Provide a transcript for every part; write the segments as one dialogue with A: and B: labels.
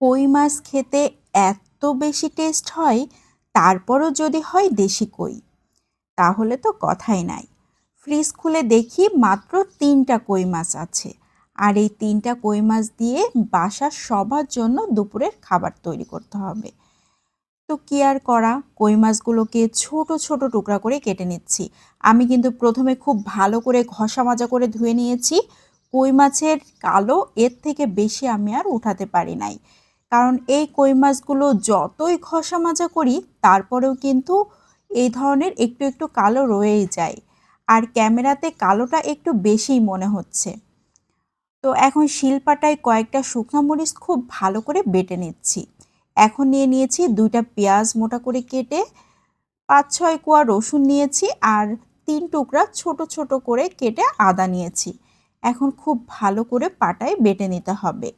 A: কই মাছ খেতে এত বেশি টেস্ট হয়, তারপরও যদি হয় দেশি কই। তাহলে তো কথাই নাই। ফ্রিজ খুলে দেখি মাত্র তিনটা কই মাছ আছে। আর এই তিনটা কই মাছ দিয়ে বাসার সবার জন্য দুপুরের খাবার তৈরি করতে হবে। তো কি আর করা? কই মাছগুলোকে ছোট ছোট টুকরা করে কেটে নিচ্ছি। আমি কিন্তু প্রথমে খুব ভালো করে ঘষা মাজা করে ধুয়ে নিয়েছি। কই মাছের কালো এর থেকে বেশি আমি আর উঠাতে পারি নাই। কারণ এই কই মাছগুলো যতই ঘষা মাজা করি, তারপরেও কিন্তু এই ধরনের একটু একটু কালো রয়েই যায়। আর ক্যামেরাতে কালোটা একটু বেশিই মনে হচ্ছে। তো এখন শিলপাটায় কয়েকটা শুকনো মরিচ খুব ভালো করে বেটে নিচ্ছি। এখন নিয়ে নিয়েছি দুইটা পেঁয়াজ মোটা করে কেটে পাঁচ ছয় কোয়া রসুন নিয়েছি আর তিন টুকরা ছোট ছোট করে কেটে আদা নিয়েছি। এখন খুব ভালো করে পাটায় বেটে নিতে হবে।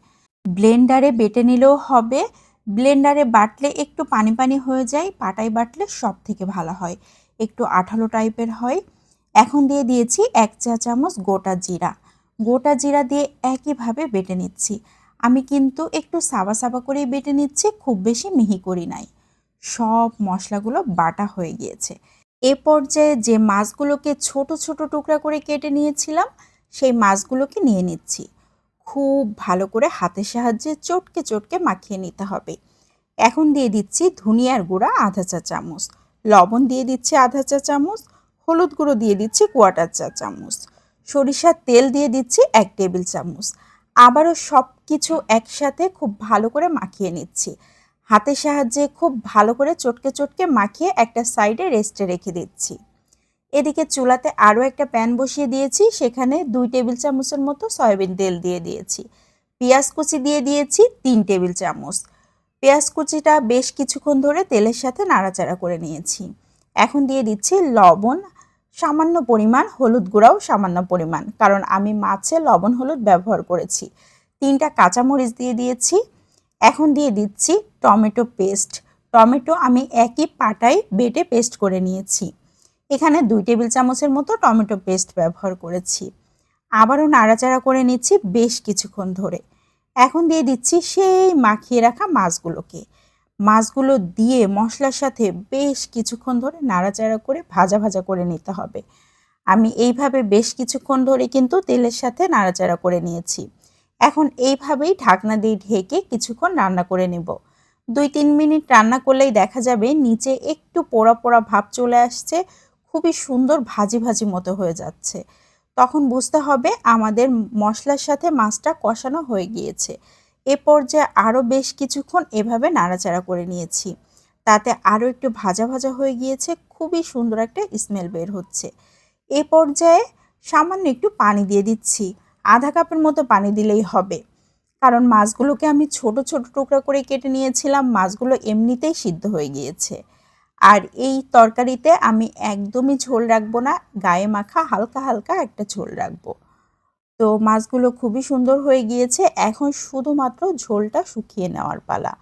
A: ব্লেন্ডারে বেটে নিলেও হবে। ব্লেন্ডারে বাটলে একটু পানি পানি হয়ে যায়, পাটায় বাটলে সব থেকে ভালো হয়। একটু আঠালো টাইপের হয়। এখন দিয়ে দিয়েছি এক চা চামচ গোটা জিরা। গোটা জিরা দিয়ে একইভাবে বেটে নিচ্ছি। আমি কিন্তু একটু সাবা সাবা করেই বেটে নিচ্ছি, খুব বেশি মিহি করি নাই। সব মশলাগুলো বাটা হয়ে গিয়েছে। এ পর্যায়ে যে মাছগুলোকে ছোট ছোট টুকরা করে কেটে নিয়েছিলাম, সেই মাছগুলোকে নিয়ে নিচ্ছি। খুব ভালো করে হাতের সাহায্যে চটকে চটকে মাখিয়ে নিতে হবে। এখন দিয়ে দিচ্ছি ধনিয়ার গুঁড়া আধা চা চামচ, লবণ দিয়ে দিচ্ছি আধা চা চামচ, হলুদ গুঁড়ো দিয়ে দিচ্ছি কোয়াটার চা চামচ, সরিষার তেল দিয়ে দিচ্ছি এক টেবিল চামচ। আবারও সব কিছু একসাথে খুব ভালো করে মাখিয়ে নিচ্ছি। হাতের সাহায্যে খুব ভালো করে চটকে চটকে মাখিয়ে একটা সাইডে রেস্টে রেখে দিচ্ছি। এদিকে চুলাতে আরও একটা প্যান বসিয়ে দিয়েছি, সেখানে দুই টেবিল চামচের মতো সয়াবিন তেল দিয়ে দিয়েছি। পেঁয়াজ কুচি দিয়ে দিয়েছি তিন টেবিল চামচ। পেঁয়াজ কুচিটা বেশ কিছুক্ষণ ধরে তেলের সাথে নাড়াচাড়া করে নিয়েছি। এখন দিয়ে দিচ্ছি লবণ, সামান্য পরিমাণ হলুদ গুঁড়াও সামান্য পরিমাণ, কারণ আমি মাছে লবণ হলুদ ব্যবহার করেছি। তিনটা কাঁচামরিচ দিয়ে দিয়েছি। এখন দিয়ে দিচ্ছি টমেটো পেস্ট। টমেটো আমি একই পাটায় বেটে পেস্ট করে নিয়েছি। এখানে দুই টেবিল চামচের মতো টমেটো পেস্ট ব্যবহার করেছি। আবারও নাড়াচাড়া করে নিচ্ছি বেশ কিছুক্ষণ ধরে। এখন দিয়ে দিচ্ছি সেই মাখিয়ে রাখা মাছগুলোকে। মাছগুলো দিয়ে মশলার সাথে বেশ কিছুক্ষণ ধরে নাড়াচাড়া করে ভাজা ভাজা করে নিতে হবে। আমি এইভাবে বেশ কিছুক্ষণ ধরে কিন্তু তেলের সাথে নাড়াচাড়া করে নিয়েছি। এখন এইভাবেই ঢাকনা দিয়ে ঢেকে কিছুক্ষণ রান্না করে নেব। দুই তিন মিনিট রান্না করলেই দেখা যাবে নিচে একটু পোড়া পোড়া ভাব চলে আসছে। খুবই সুন্দর ভাজি ভাজি মতো হয়ে যাচ্ছে। তখন বুঝতে হবে আমাদের মশলার সাথে মাছটা কষানো হয়ে গিয়েছে। এ পর্যায়ে আরও বেশ কিছুক্ষণ এভাবে নাড়াচাড়া করে নিয়েছি। তাতে আরও একটু ভাজা ভাজা হয়ে গিয়েছে, খুবই সুন্দর একটা স্মেল বের হচ্ছে। এ পর্যায়ে সামান্য একটু পানি দিয়ে দিচ্ছি, আধা কাপের মতো পানি দিলেই হবে। কারণ মাছগুলোকে আমি ছোট ছোট টুকরা করে কেটে নিয়েছিলাম, মাছগুলো এমনিতেই সিদ্ধ হয়ে গিয়েছে। আর এই তরকারিতে আমি একদমই ঝোল রাখব না, গায়ে মাখা হালকা হালকা একটা ঝোল রাখব। তো মাছগুলো খুবই সুন্দর হয়ে গিয়েছে, এখন শুধুমাত্র ঝোলটা শুকিয়ে নেওয়ার পালা।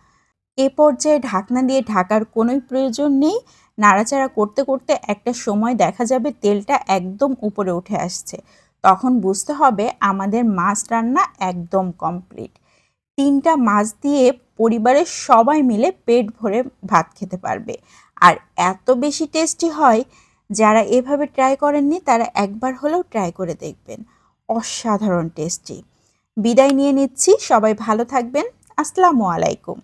A: এ পর্যায়ে ঢাকনা দিয়ে ঢাকার কোনোই প্রয়োজন নেই, নাড়াচাড়া করতে করতে একটা সময় দেখা যাবে তেলটা একদম উপরে উঠে আসছে। তখন বুঝতে হবে আমাদের মাছ রান্না একদম কমপ্লিট। তিনটা মাছ দিয়ে পরিবারের সবাই মিলে পেট ভরে ভাত খেতে পারবে। আর এত বেশি টেস্টি হয়, যারা এভাবে ট্রাই করেননি তারা একবার হলেও ট্রাই করে দেখবেন। অসাধারণ টেস্টি। বিদায় নিয়ে নিচ্ছি। সবাই ভালো থাকবেন। আসসালামু আলাইকুম।